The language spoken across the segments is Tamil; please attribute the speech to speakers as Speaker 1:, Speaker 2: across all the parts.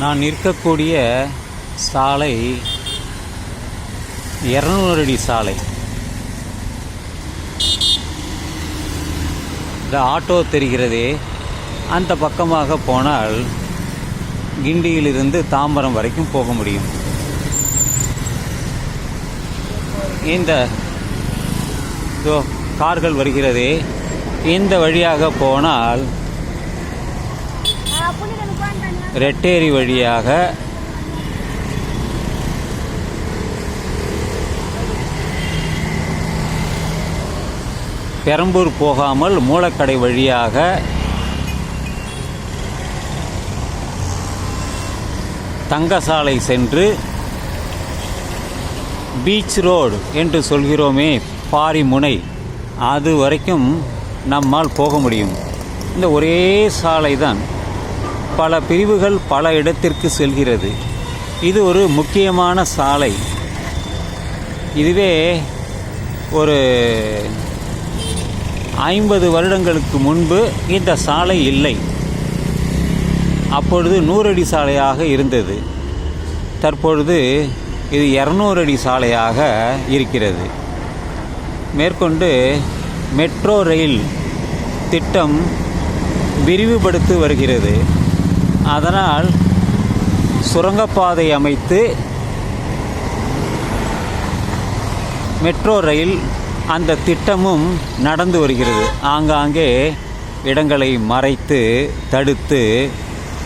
Speaker 1: நான் நிற்கக்கூடிய சாலை இரநூறு அடி சாலை. இந்த ஆட்டோ தெரிகிறதே. அந்த பக்கமாக போனால் கிண்டியிலிருந்து தாம்பரம் வரைக்கும் போக முடியும். இந்த இதோ கார்கள் வருகிறதே. இந்த வழியாக போனால் ரெட்டேரி வழியாக பெரம்பூர் போகாமல் மூலக்கடை வழியாக தங்கசாலை சென்று பீச் ரோடு என்று சொல்கிறோமே பாரிமுனை. அது வரைக்கும் நம்மால் போக முடியும். இந்த ஒரே சாலை தான் பல பிரிவுகள் பல இடத்திற்கு செல்கிறது. இது ஒரு முக்கியமான சாலை. இதுவே ஒரு ஐம்பது வருடங்களுக்கு முன்பு இந்த சாலை இல்லை. அப்பொழுது நூறடி சாலையாக இருந்தது. தற்பொழுது இது இரநூறு அடி சாலையாக இருக்கிறது. மேற்கொண்டு மெட்ரோ ரயில் திட்டம் விரிவுபடுத்தி வருகிறது. அதனால் சுரங்கப்பாதை அமைத்து மெட்ரோ ரயில் அந்த திட்டமும் நடந்து வருகிறது. ஆங்காங்கே இடங்களை மறைத்து தடுத்து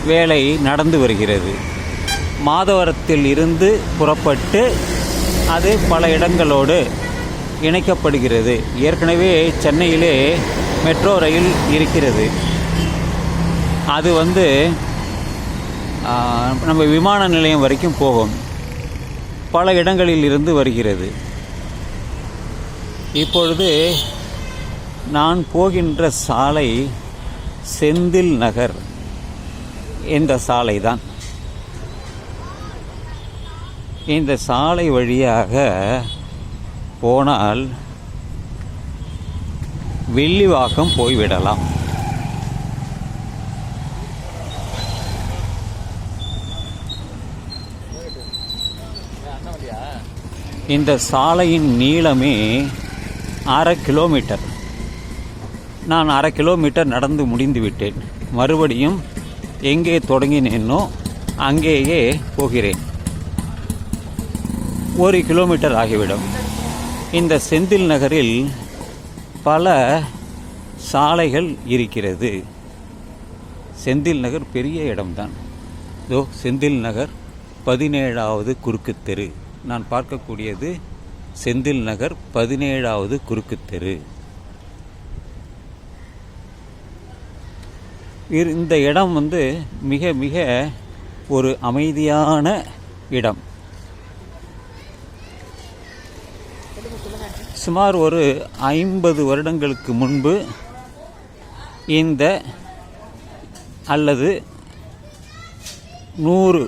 Speaker 1: வேலை நடந்து வருகிறது. மாதவரத்தில் இருந்து புறப்பட்டு அது பல இடங்களோடு இணைக்கப்படுகிறது. ஏற்கனவே சென்னையிலே மெட்ரோ ரயில் இருக்கிறது. அது வந்து நம்ம விமான நிலையம் வரைக்கும் போகும். பல இடங்களில் இருந்து வருகிறது. இப்பொழுது நான் போகின்ற சாலை செந்தில் நகர் இந்த சாலை தான் இந்த சாலை வழியாக போனால் வெள்ளிவாக்கம் போய்விடலாம். இந்த சாலையின் நீளமே அரை கிலோமீட்டர். நான் அரை கிலோமீட்டர் நடந்து முடிந்து விட்டேன். மறுபடியும் எங்கே தொடங்கினேனோ அங்கேயே போகிறேன். ஒரு கிலோமீட்டர் ஆகிவிடும். இந்த செந்தில் நகரில் பல சாலைகள் இருக்கிறது. செந்தில் நகர் பெரிய இடம்தான். இதோ செந்தில் நகர் பதினேழாவது குறுக்கு தெரு. நான் பார்க்கக்கூடியது செந்தில் நகர் பதினேழாவது குறுக்கு தெரு. இந்த இடம் வந்து மிக மிக ஒரு அமைதியான இடம். சுமார் ஒரு ஐம்பது வருடங்களுக்கு முன்பு இந்த அல்லது நூறு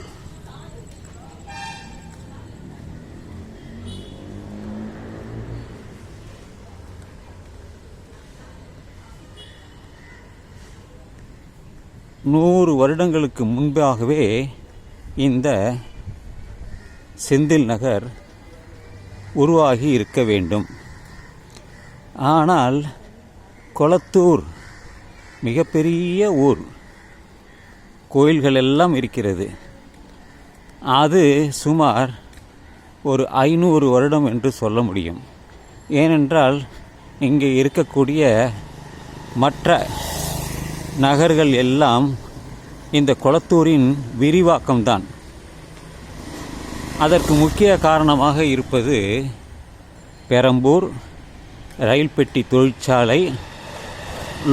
Speaker 1: நூறு வருடங்களுக்கு முன்பாகவே இந்த செந்தில் நகர் உருவாகி இருக்க வேண்டும். ஆனால் கொளத்தூர் மிகப்பெரிய ஊர். கோயில்கள் எல்லாம் இருக்கிறது. அது சுமார் ஒரு ஐநூறு வருடம் என்று சொல்ல முடியும். ஏனென்றால் இங்கே இருக்கக்கூடிய மற்ற நகர்கள் எல்லாம் இந்த கொளத்தூரின் விரிவாக்கம்தான். அதற்கு முக்கிய காரணமாக இருப்பது பெரம்பூர் ரயில் பெட்டி தொழிற்சாலை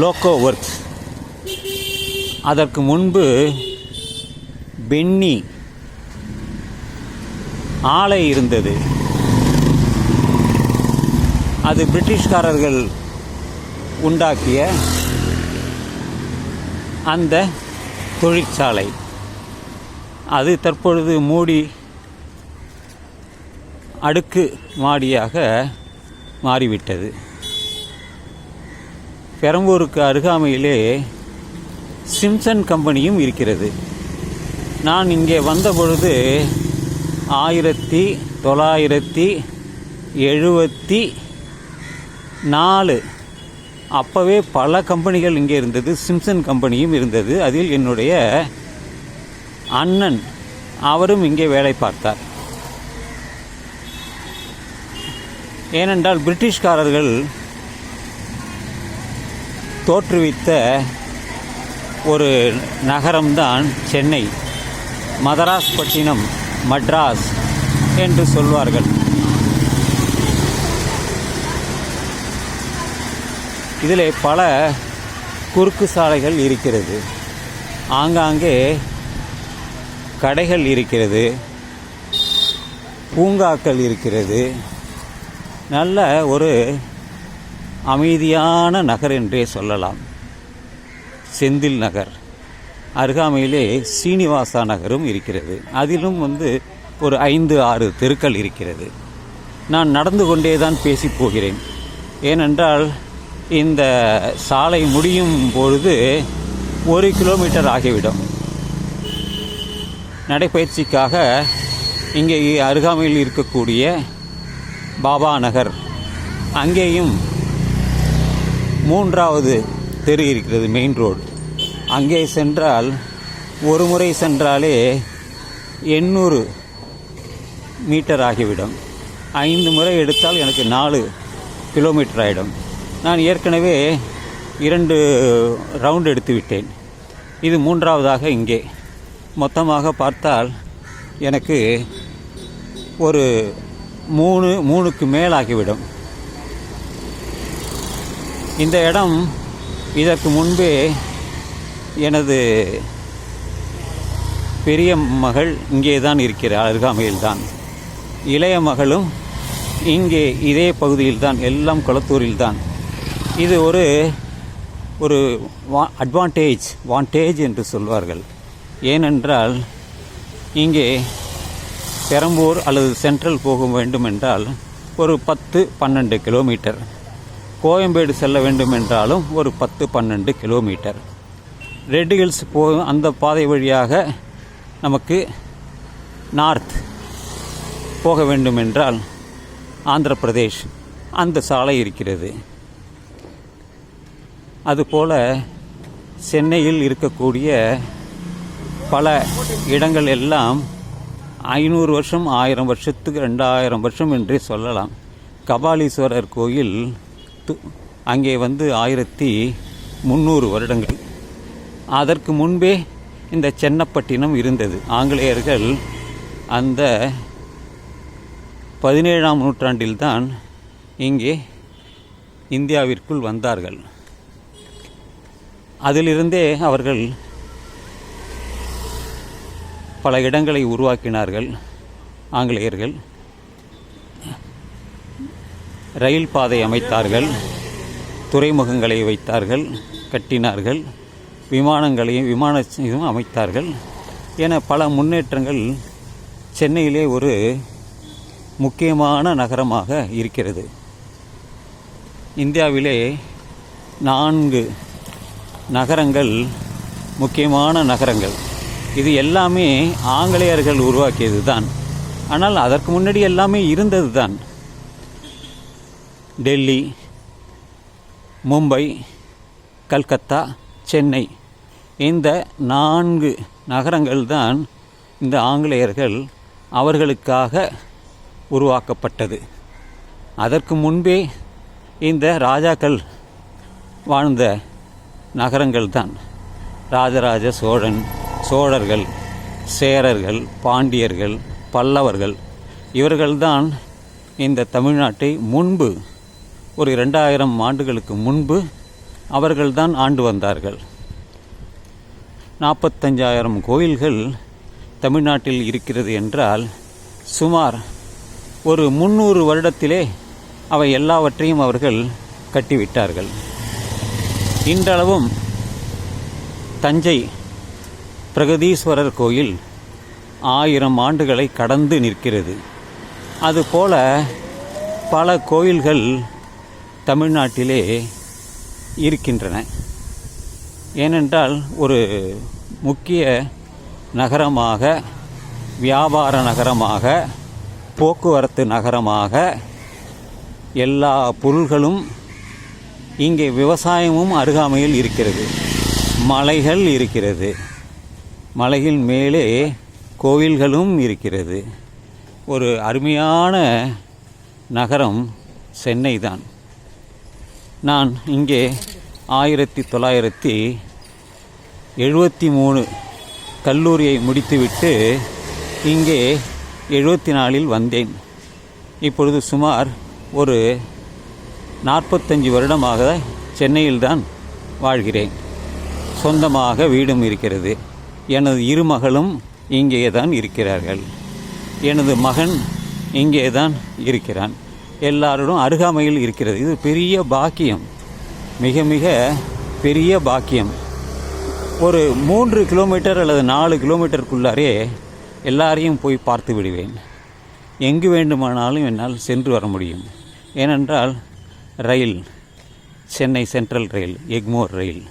Speaker 1: லோக்கோ ஒர்க்ஸ் அதற்கு முன்பு பென்னி ஆலை இருந்தது. அது பிரிட்டிஷ்காரர்கள் உண்டாக்கிய அந்த தொழிற்சாலை. அது தற்பொழுது மூடி அடுக்கு மாடியாக மாறிவிட்டது. பெரம்பூருக்கு அருகாமையிலே சிம்சன் கம்பெனியும் இருக்கிறது. நான் இங்கே வந்த பொழுது ஆயிரத்தி தொள்ளாயிரத்தி எழுபத்தி நாலு அப்போவே பல கம்பெனிகள் இங்கே இருந்தது. சிம்சன் கம்பெனியும் இருந்தது. அதில் என்னுடைய அண்ணன் அவரும் இங்கே வேலை பார்த்தார். ஏனென்றால் பிரிட்டிஷ்காரர்கள் தோற்றுவித்த ஒரு நகரம்தான் சென்னை. மதராஸ் பட்டினம் மட்ராஸ் என்று சொல்வார்கள். இதில் பல குறுக்கு சாலைகள் இருக்கிறது. ஆங்காங்கே கடைகள் இருக்கிறது. பூங்காக்கள் இருக்கிறது. நல்ல ஒரு அமைதியான நகர் என்றே சொல்லலாம். செந்தில் நகர். அருகாமையிலே சீனிவாசா நகரும் இருக்கிறது. அதிலும் வந்து ஒரு ஐந்து ஆறு தெருக்கள் இருக்கிறது. நான் நடந்து கொண்டே தான் பேசி போகிறேன். ஏனென்றால் இந்த சாலை முடியும் பொழுது ஒரு கிலோமீட்டர் ஆகிவிடும். நடைப்பயிற்சிக்காக இங்கே அருகாமையில் இருக்கக்கூடிய பாபா நகர். அங்கேயும் மூன்றாவது தெரு இருக்கிறது மெயின் ரோடு அங்கே சென்றால் ஒரு முறை சென்றாலே எண்ணூறு மீட்டர் ஆகிவிடும். ஐந்து முறை எடுத்தால் எனக்கு நாலு கிலோமீட்டர் ஆகிடும் நான் ஏற்கனவே இரண்டு ரவுண்ட் எடுத்து விட்டேன். இது மூன்றாவதாக இங்கே. மொத்தமாக பார்த்தால் எனக்கு ஒரு மூணு மூணுக்கு மேலாகிவிடும். இந்த இடம் இதற்கு முன்பே எனது பெரிய மகள் இங்கே தான் இருக்கிறார் அருகாமையில் தான். இளைய மகளும் இங்கே இதே பகுதியில் தான் எல்லாம் குளத்தூரில் தான். இது ஒரு ஒரு வா அட்வான்டேஜ் வாண்டேஜ் என்று சொல்வார்கள். ஏனென்றால் இங்கே பெரம்பூர் அல்லது சென்ட்ரல் போக வேண்டுமென்றால் ஒரு பத்து பன்னெண்டு கிலோமீட்டர் கோயம்பேடு செல்ல வேண்டுமென்றாலும் ஒரு பத்து பன்னெண்டு கிலோமீட்டர் ரெட் ஹில்ஸ் போ அந்த பாதை வழியாக நமக்கு நார்த் போக வேண்டுமென்றால் ஆந்திர பிரதேஷ் அந்த சாலை இருக்கிறது. அதுபோல சென்னையில் இருக்கக்கூடிய பல இடங்கள் எல்லாம் ஐநூறு வருஷம் ஆயிரம் வருஷத்துக்கு ரெண்டாயிரம் வருஷம் என்றே சொல்லலாம். கபாலீஸ்வரர் கோயில் து- அங்கே வந்து ஆயிரத்தி முந்நூறு வருடங்கள். அதற்கு முன்பே இந்த சென்னப்பட்டினம் இருந்தது. ஆங்கிலேயர்கள் அந்த பதினேழாம் நூற்றாண்டில்தான் இங்கே இந்தியாவிற்குள் வந்தார்கள். அதிலிருந்தே அவர்கள் பல இடங்களை உருவாக்கினார்கள். ஆங்கிலேயர்கள் ரயில் பாதை அமைத்தார்கள். துறைமுகங்களை வைத்தார்கள். கட்டினார்கள். விமானங்களையும் விமானத்தையும் அமைத்தார்கள். என பல முன்னேற்றங்கள் சென்னையிலே ஒரு முக்கியமான நகரமாக இருக்கிறது. இந்தியாவிலே நான்கு நகரங்கள் முக்கியமான நகரங்கள். இது எல்லாமே ஆங்கிலேயர்கள் உருவாக்கியது தான் ஆனால் அதற்கு முன்னாடி எல்லாமே இருந்தது தான் டெல்லி மும்பை கல்கத்தா சென்னை. இந்த நான்கு நகரங்கள் தான் இந்த ஆங்கிலேயர்கள் அவர்களுக்காக உருவாக்கப்பட்டது. அதற்கு முன்பே இந்த ராஜாக்கள் வாழ்ந்த நகரங்கள் தான் ராஜராஜ சோழன் சோழர்கள் சேரர்கள் பாண்டியர்கள் பல்லவர்கள் இவர்கள்தான் இந்த தமிழ்நாட்டை முன்பு ஒரு இரண்டாயிரம் ஆண்டுகளுக்கு முன்பு அவர்கள்தான் ஆண்டு வந்தார்கள். நாற்பத்தஞ்சாயிரம் கோயில்கள் தமிழ்நாட்டில் இருக்கிறது என்றால் சுமார் ஒரு முந்நூறு வருடத்திலே அவை எல்லாவற்றையும் அவர்கள் கட்டிவிட்டார்கள். இன்றளவும் தஞ்சை பிரகதீஸ்வரர் கோயில் ஆயிரம் ஆண்டுகளை கடந்து நிற்கிறது. அதுபோல பல கோயில்கள் தமிழ்நாட்டிலே இருக்கின்றன. ஏனென்றால் ஒரு முக்கிய நகரமாக வியாபார நகரமாக போக்குவரத்து நகரமாக எல்லா பொருள்களும் இங்கே விவசாயமும் அருகாமையில் இருக்கிறது. மலைகள் இருக்கிறது. மலையின் மேலே கோவில்களும் இருக்கிறது. ஒரு அருமையான நகரம் சென்னை தான் நான் இங்கே ஆயிரத்தி தொள்ளாயிரத்தி எழுபத்தி மூணு கல்லூரியை முடித்துவிட்டு இங்கே எழுபத்தி நாலில் வந்தேன். இப்பொழுது சுமார் ஒரு நாற்பத்தஞ்சு வருடமாக சென்னையில்தான் வாழ்கிறேன். சொந்தமாக வீடும் இருக்கிறது. எனது இரு மகளும் இங்கே தான் இருக்கிறார்கள். எனது மகன் இங்கே தான் இருக்கிறான். எல்லாரோடும் அருகாமையில் இருக்கிறது. இது பெரிய பாக்கியம். மிக மிக பெரிய பாக்கியம். ஒரு மூன்று கிலோமீட்டர் அல்லது நாலு கிலோமீட்டருக்குள்ளாரே எல்லாரையும் போய் பார்த்து விடுவேன். எங்கு வேண்டுமானாலும் என்னால் சென்று வர முடியும். ஏனென்றால் rail Chennai central rail Egmore rail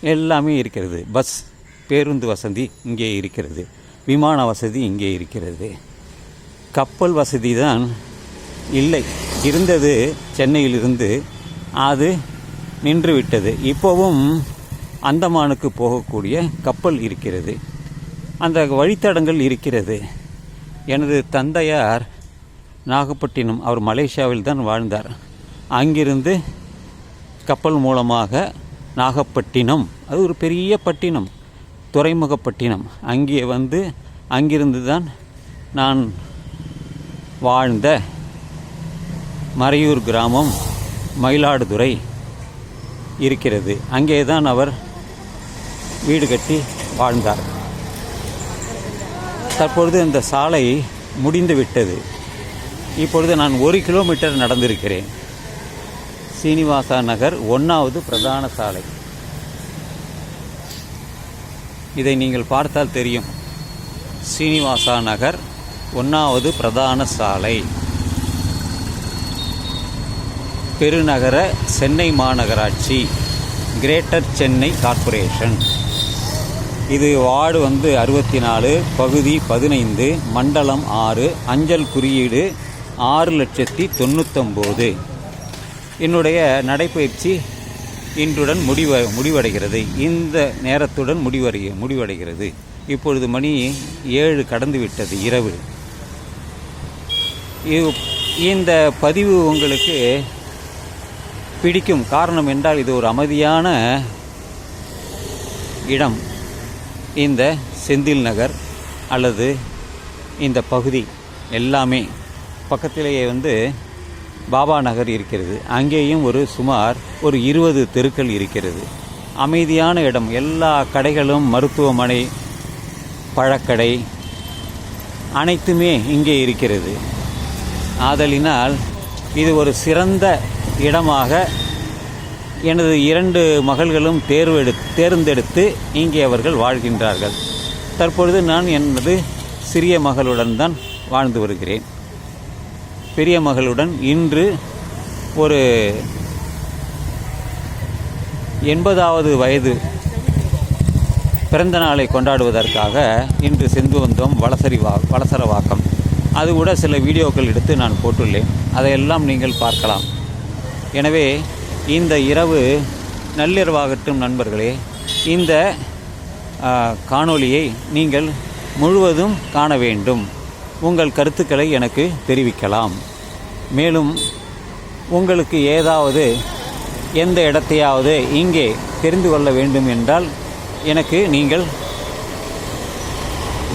Speaker 1: எல்லாமே இருக்கிறது. பஸ் பேருந்து வசதி இங்கே இருக்கிறது. விமான வசதி இங்கே இருக்கிறது. கப்பல் வசதி தான் இல்லை. இருந்தது சென்னையிலிருந்து அது நின்றுவிட்டது. இப்போவும் அந்தமானுக்கு போகக்கூடிய கப்பல் இருக்கிறது. அந்த வழித்தடங்கள் இருக்கிறது. எனது தந்தையார் நாகப்பட்டினம் அவர் மலேசியாவில் தான் வாழ்ந்தார். அங்கிருந்து கப்பல் மூலமாக நாகப்பட்டினம். அது ஒரு பெரிய பட்டினம் துறைமுகப்பட்டினம் அங்கே வந்து அங்கிருந்து தான் நான் வாழ்ந்த மறையூர் கிராமம் மயிலாடுதுறை இருக்கிறது. அங்கே தான் அவர் வீடு கட்டி வாழ்ந்தார். தற்பொழுது இந்த சாலை முடிந்து விட்டது இப்பொழுது நான் ஒரு கிலோமீட்டர் நடந்திருக்கிறேன். சீனிவாசா நகர் ஒன்றாவது பிரதான சாலை. இதை நீங்கள் பார்த்தால் தெரியும். சீனிவாசா நகர் ஒன்றாவது பிரதான சாலை. பெருநகர சென்னை மாநகராட்சி கிரேட்டர் சென்னை கார்ப்பரேஷன். இது வார்டு வந்து அறுபத்தி நாலு பகுதி பதினைந்து மண்டலம் ஆறு அஞ்சல் குறியீடு ஆறு லட்சத்தி தொண்ணூத்தொம்போது. என்னுடைய நடைப்பயிற்சி இன்றுடன் முடிவ முடிவடைகிறது. இந்த நேரத்துடன் முடிவடை முடிவடைகிறது. இப்பொழுது மணி ஏழு கடந்து விட்டது இரவு இந்த பதிவு உங்களுக்கு பிடிக்கும் காரணம் என்றால் இது ஒரு அமைதியான இடம். இந்த செந்தில் நகர் அல்லது இந்த பகுதி எல்லாமே பக்கத்திலேயே வந்து பாபா நகர் இருக்கிறது. அங்கேயும் ஒரு சுமார் ஒரு இருபது தெருக்கள் இருக்கிறது. அமைதியான இடம். எல்லா கடைகளும் மருத்துவமனை பழக்கடை அனைத்துமே இங்கே இருக்கிறது. ஆதலினால் இது ஒரு சிறந்த இடமாக எனது இரண்டு மகள்களும் தேர்வெடு தேர்ந்தெடுத்து இங்கே அவர்கள் வாழ்கின்றார்கள். தற்பொழுது நான் எனது சிறிய மகளுடன் தான் வாழ்ந்து வருகிறேன். பெரிய மகளுடன் இன்று ஒரு எண்பதாவது வயது பிறந்த நாளை கொண்டாடுவதற்காக இன்று சென்று வந்தோம் வளசரி வா வளசரவாக்கம். அது கூட சில வீடியோக்கள் எடுத்து நான் போட்டுள்ளேன். அதையெல்லாம் நீங்கள் பார்க்கலாம். எனவே இந்த இரவு நள்ளிரவாகட்டும் நண்பர்களே இந்த காணொளியை நீங்கள் முழுவதும் காண வேண்டும். உங்கள் கருத்துக்களை எனக்கு தெரிவிக்கலாம். மேலும் உங்களுக்கு ஏதாவது எந்த இடத்தையாவது இங்கே தெரிந்து கொள்ள வேண்டும் என்றால் எனக்கு நீங்கள்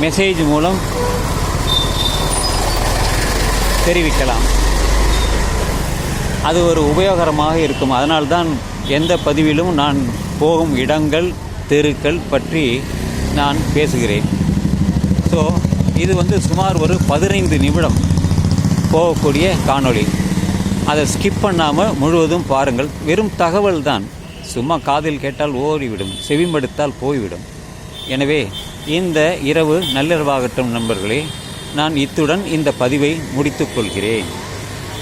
Speaker 1: மெசேஜ் மூலம் தெரிவிக்கலாம். அது ஒரு உபயோகரமாக இருக்கும். அதனால்தான் எந்த பதிவிலும் நான் போகும் இடங்கள் தெருக்கள் பற்றி நான் பேசுகிறேன். ஸோ இது வந்து சுமார் ஒரு பதினைந்து நிமிடம் போகக்கூடிய காணொளி. அதை ஸ்கிப் பண்ணாமல் முழுவதும் பாருங்கள். வெறும் தகவல் தான். சும்மா காதில் கேட்டால் ஓடிவிடும். செவிமடுத்தால் போய்விடும். எனவே இந்த இரவு நள்ளிரவாகட்டும் நண்பர்களே நான் இத்துடன் இந்த பதிவை முடித்துக்கொள்கிறேன்